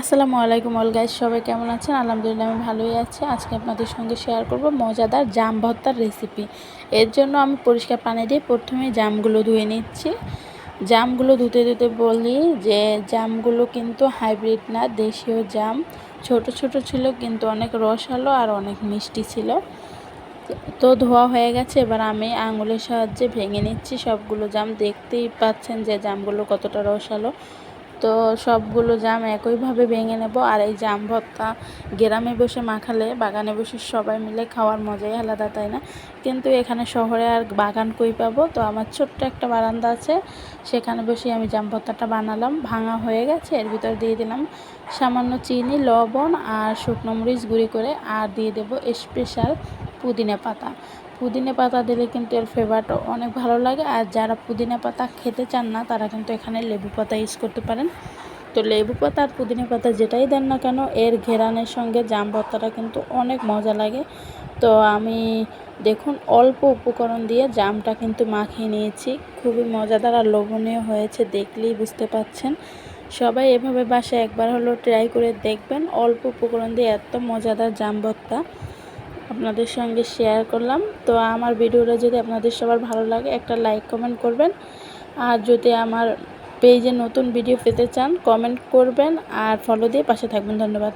আসসালামু আলাইকুম all guys সবাই কেমন আছেন? আলহামদুলিল্লাহ আমি ভালোই আছি। আজকে আপনাদের সঙ্গে শেয়ার করব মজাদার জাম ভর্তার রেসিপি এর জন্য আমি পরিষ্কার পানি দিয়ে প্রথমে জামগুলো ধুয়ে নিচ্ছি। জামগুলো ধুতে ধুতে বলি যে, জামগুলো কিন্তু হাইব্রিড না, দেশীয় জাম। ছোট ছোট ছিল, কিন্তু অনেক রসালো আর অনেক মিষ্টি ছিল। তো ধোয়া হয়ে গেছে, এবার আমি আঙুলের সাহায্যে ভেঙে নিচ্ছি সবগুলো জাম। দেখতেই পাচ্ছেন যে জামগুলো কতটা রসালো। তো সবগুলো জাম একইভাবে ভেঙে নেব আর এই জাম ভর্তা গ্রামে বসে মাখালে, বাগানে বসে সবাই মিলে খাওয়ার মজাই আলাদা, তাই না? কিন্তু এখানে শহরে আর বাগান কই পাবো? তো আমার ছোট্ট একটা বারান্দা আছে, সেখানে বসে আমি জাম ভর্তাটা বানালাম। ভাঙা হয়ে গেছে, এর ভিতর দিয়ে দিলাম সামান্য চিনি, লবণ আর শুকনো মরিচ গুঁড়ি করে, আর দিয়ে দেব স্পেশাল পুদিনা পাতা। পুদিনা পাতা দিলে কিন্তু এর ফ্লেভারটা অনেক ভালো লাগে। আর যারা পুদিনা পাতা খেতে চান না, তারা কিন্তু এখানে লেবু পাতা ইউজ করতে পারেন। তো লেবু পাতা আর পুদিনা পাতা যেটাই দেন না কেন, এর ঘেরানের সঙ্গে জাম ভর্তাটা কিন্তু অনেক মজা লাগে। তো আমি দেখুন, অল্প উপকরণ দিয়ে জামটা কিন্তু মাখিয়ে নিয়েছি। খুবই মজাদার আর লোভনীয় হয়েছে দেখলেই বুঝতে পাচ্ছেন। সবাই এভাবে বাসায় একবার হলো ট্রাই করে দেখবেন। অল্প উপকরণ দিয়ে এত মজাদার জাম ভর্তা। আপনাদের সঙ্গে শেয়ার করলাম। তো আমার ভিডিওটা যদি আপনাদের সবার ভালো লাগে, একটা লাইক কমেন্ট করবেন। আর যদি আমার পেজে নতুন ভিডিও পেতে চান কমেন্ট করবেন। আর ফলো দিয়ে পাশে থাকবেন। ধন্যবাদ।